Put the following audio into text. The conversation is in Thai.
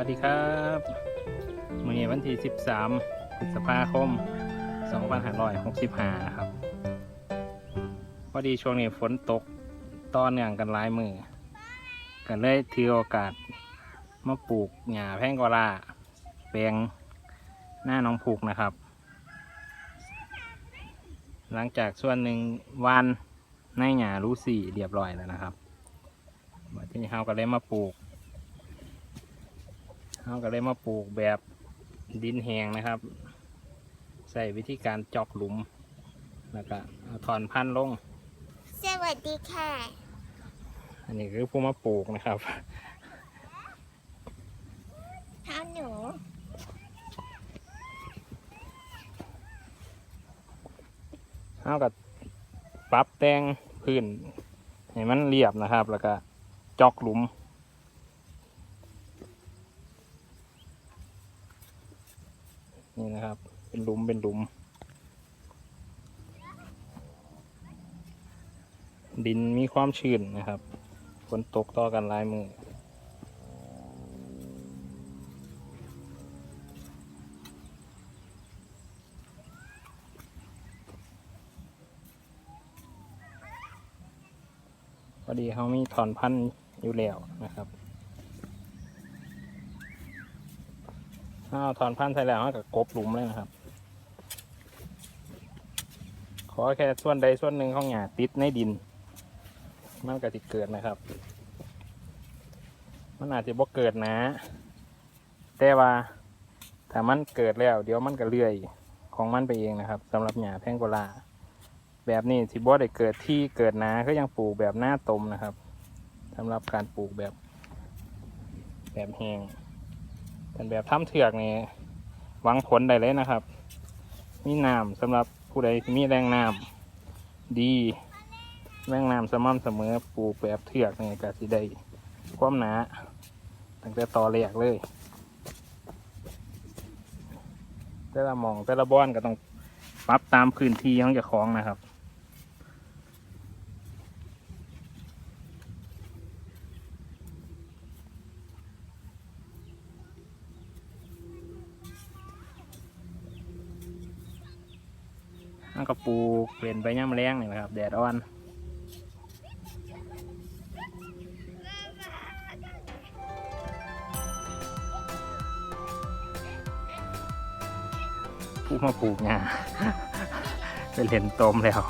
วัสดีครับวันนี้วันที่ 13พฤษภาคม 2565 นะครับ พอดีช่วงนี้ฝนตกต้อนเนื่องกันหลายมือกันเลยถือโอกาส มาปลูกหญ้าแพงกวลาแปลงหน้าน้องผูกนะครับ หลังจากส่วนหนึ่งวันในหญ้ารู้สี่เรียบร้อยแล้วนะครับวันที่นี้เราก็เลยมาปลูก เราก็เลยมาปลูกแบบดินแห้งนะครับ ใส่วิธีการเจอกหลุม แล้วก็เอาถอนพันธุ์ลง สวัสดีค่ะ อันนี้คือผู้มาปลูกนะครับ เท้าหนูเราก็ปรับแต่งพื้นให้มันเรียบนะครับ แล้วก็เจอกหลุม นี่นะครับ เป็นหลุมเป็นหลุม ดินมีความชื้นนะครับฝนตกต่อกันหลายมือพอดีเขามีถอนพันธุ์อยู่แล้วนะครับ ถ้าเอาถอนพันธุ์ใส่แล้วเขาก็กบหลุมเลยนะครับ ขอแค่ส่วนใดส่วนหนึ่งของหญ้าติดในดิน มันก็จะเกิดนะครับ มันอาจจะบ่เกิดนะ แต่ว่าถ้ามันเกิดแล้ว เดี๋ยวมันก็เลื่อยของมันไปเองนะครับสำหรับหญ้าแพงโกลาแบบนี้สิบ่ได้เกิดที่เกิดนาก็ยังปลูกแบบหน้าตมนะครับสำหรับการปลูกแบบแบบแห้ง เป็นแบบถ้ำเถือกนี่หวังผลได้เลยนะครับ มีน้ำสำหรับผู้ใดที่มีแรงน้ำดี แรงน้ำสม่ำเสมอปลูกแบบเถือกนี่ก็สิได้ความหนาตั้งแต่ต่อแรกเลย แต่ละมองแต่ละบ้อนก็ต้องปรับตามพื้นที่ของเจ้าของนะครับ อันก็ปลูกเปลี่ยนไปย่ำแรงนี่นะครับ แดดอ่อนผู้มาปลูกงาไปเล่นตมแล้ว